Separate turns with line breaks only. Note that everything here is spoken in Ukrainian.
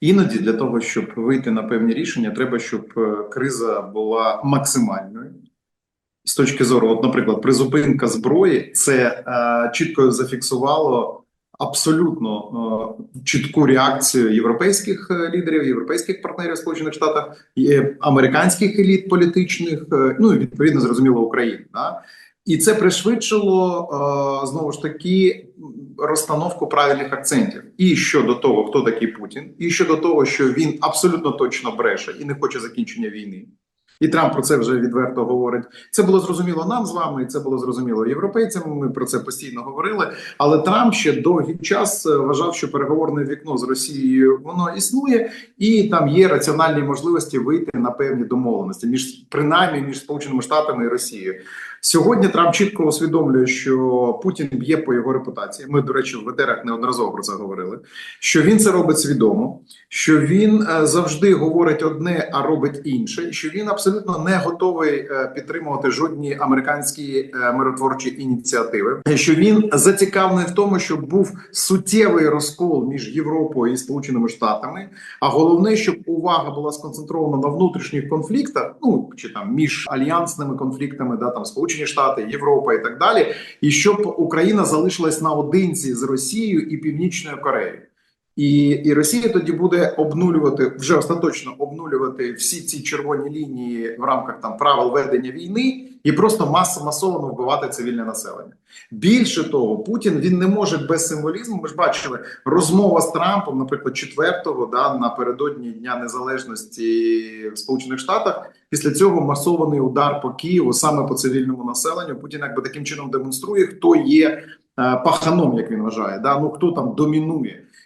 Іноді для того, щоб вийти на певні рішення, треба, щоб е, криза була максимальною. З точки зору, от, наприклад, призупинка зброї, це е, чітко зафіксувало абсолютно е, чітку реакцію європейських е, лідерів, європейських партнерів Сполучених Штатах, і е, американських еліт політичних, е, ну і відповідно зрозуміло України. Да? І це пришвидшило е, знову ж таки розстановку правильних акцентів і щодо того, хто такий Путін, і щодо того, що він абсолютно точно бреше і не хоче закінчення війни. І Трамп про це вже відверто говорить. Це було зрозуміло нам з вами, і це було зрозуміло європейцям. Ми про це постійно говорили. Але Трамп ще довгий час е, вважав, що переговорне вікно з Росією воно існує, і там є раціональні можливості вийти на певні домовленості між принаймні між Сполученими Штатами і Росією. Сьогодні Трамп чітко усвідомлює, що Путін б'є по його репутації. Ми, до речі, в етерах неодноразово про це говорили. Що він це робить свідомо, що він е, завжди говорить одне, а робить інше. Що він абсолютно не готовий е, підтримувати жодні американські е, миротворчі ініціативи. Що він зацікавлений в тому, щоб був суттєвий розкол між Європою і Сполученими Штатами. А головне, щоб увага була сконцентрована на внутрішніх конфліктах, ну чи там між альянсними конфліктами, да там Сполучені Штати, Європа і так далі, і щоб Україна залишилась наодинці з Росією і Північною Кореєю. І, і Росія тоді буде обнулювати вже остаточно обнулювати всі ці червоні лінії в рамках там правил ведення війни і просто мас масово вбивати цивільне населення. Більше того, Путін він не може без символізму. Ми ж бачили розмова з Трампом, наприклад, 4-го, да напередодні Дня Незалежності в Сполучених Штатах. Після цього масований удар по Києву саме по цивільному населенню. Путін якби таким чином демонструє, хто є е, паханом, як він вважає. Да? Ну хто там домінує.